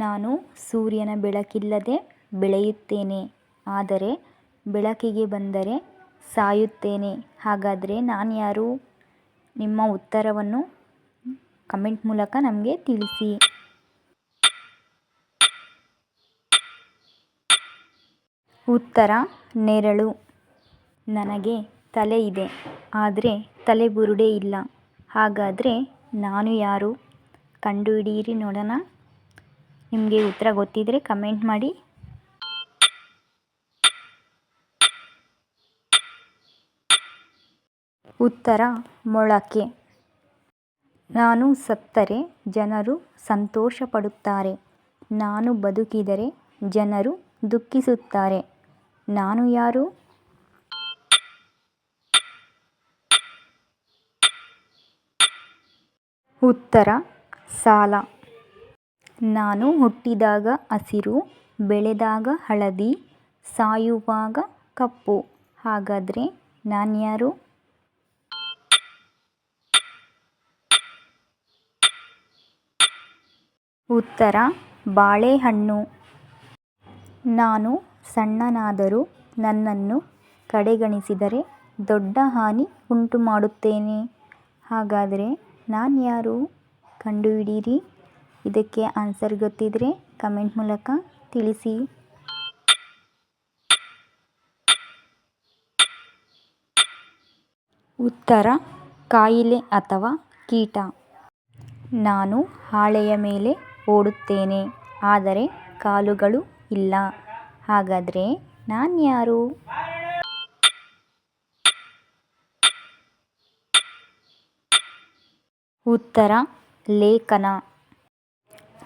ನಾನು ಸೂರ್ಯನ ಬೆಳಕಿಲ್ಲದೆ ಬೆಳೆಯುತ್ತೇನೆ. ಆದರೆ ಬೆಳಕಿಗೆ ಬಂದರೆ ಸಾಯುತ್ತೇನೆ. ಹಾಗಾದರೆ ನಾನು ಯಾರು? ನಿಮ್ಮ ಉತ್ತರವನ್ನು ಕಮೆಂಟ್ ಮೂಲಕ ನಮಗೆ ತಿಳಿಸಿ. ಉತ್ತರ, ನೆರಳು. ನನಗೆ ತಲೆ ಇದೆ, ಆದರೆ ತಲೆಬುರುಡೆ ಇಲ್ಲ. ಹಾಗಾದರೆ ನಾನು ಯಾರು? ಕಂಡುಹಿಡಿಯಿರಿ ನೋಡೋಣ. ನಿಮಗೆ ಉತ್ತರ ಗೊತ್ತಿದ್ದರೆ ಕಮೆಂಟ್ ಮಾಡಿ. ಉತ್ತರ, ಮೊಳಕೆ. ನಾನು ಸತ್ತರೆ, ಜನರು ಸಂತೋಷ ಪಡುತ್ತಾರೆ ನಾನು ಬದುಕಿದರೆ, ಜನರು ದುಃಖಿಸುತ್ತಾರೆ. ನಾನು ಯಾರು? ಉತ್ತರ, ಸಾಲ. ನಾನು ಹುಟ್ಟಿದಾಗ ಹಸಿರು, ಬೆಳೆದಾಗ ಹಳದಿ, ಸಾಯುವಾಗ ಕಪ್ಪು. ಹಾಗಾದರೆ ನಾನು ಯಾರು? ಉತ್ತರ, ಬಾಳೆಹಣ್ಣು. ನಾನು ಸಣ್ಣನಾದರೂ ನನ್ನನ್ನು ಕಡೆಗಣಿಸಿದರೆ ದೊಡ್ಡ ಹಾನಿ ಉಂಟು ಮಾಡುತ್ತೇನೆ ಹಾಗಾದರೆ ನಾನು ಯಾರು? ಕಂಡುಹಿಡಿಯಿರಿ. ಇದಕ್ಕೆ ಆನ್ಸರ್ ಗೊತ್ತಿದ್ದರೆ ಕಮೆಂಟ್ ಮೂಲಕ ತಿಳಿಸಿ. ಉತ್ತರ, ಕಾಯಿಲೆ ಅಥವಾ ಕೀಟ. ನಾನು ಹಾಳೆಯ ಮೇಲೆ ಓಡುತ್ತೇನೆ, ಆದರೆ ಕಾಲುಗಳು ಇಲ್ಲ. ಹಾಗಾದರೆ ನಾನ್ಯಾರು ಉತ್ತರ, ಲೇಖನ.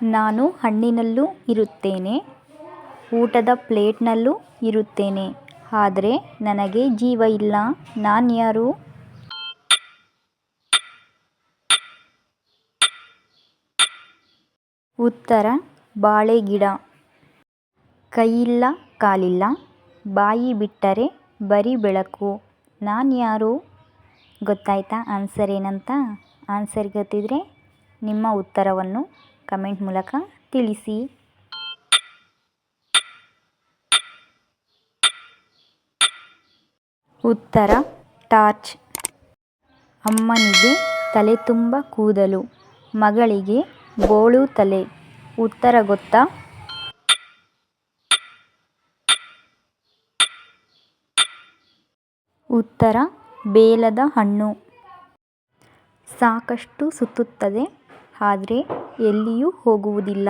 ನಾನು ಹಣ್ಣಿನಲ್ಲೂ ಇರುತ್ತೇನೆ, ಊಟದ ಪ್ಲೇಟ್ನಲ್ಲೂ ಇರುತ್ತೇನೆ, ಆದರೆ ನನಗೆ ಜೀವ ಇಲ್ಲ, ನಾನು ಯಾರು? ಉತ್ತರ, ಬಾಳೆ ಗಿಡ. ಕೈಯಿಲ್ಲ, ಕಾಲಿಲ್ಲ, ಬಾಯಿ ಬಿಟ್ಟರೆ ಬರೀ ಬೆಳಕು, ನಾನು ಯಾರು? ಗೊತ್ತಾಯ್ತಾ ಆನ್ಸರ್ ಏನಂತ? ಆನ್ಸರ್ ಗೊತ್ತಿದ್ರೆ ನಿಮ್ಮ ಉತ್ತರವನ್ನು ಕಮೆಂಟ್ ಮೂಲಕ ತಿಳಿಸಿ ಉತ್ತರ ಟಾರ್ಚ್ ಅಮ್ಮನಿಗೆ ತಲೆ ತುಂಬ ಕೂದಲು, ಮಗಳಿಗೆ ಬೋಳು ತಲೆ. ಉತ್ತರ ಗೊತ್ತಾ? ಉತ್ತರ, ಬೇಲದ ಹಣ್ಣು. ಸಾಕಷ್ಟು ಸುತ್ತುತ್ತದೆ. ಆದರೆ ಎಲ್ಲಿಯೂ ಹೋಗುವುದಿಲ್ಲ.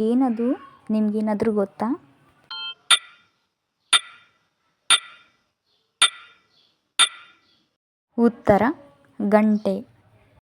ಏನದು? ನಿಮಗೇನಾದರೂ ಗೊತ್ತಾ? ಉತ್ತರ ಗಂಟೆ.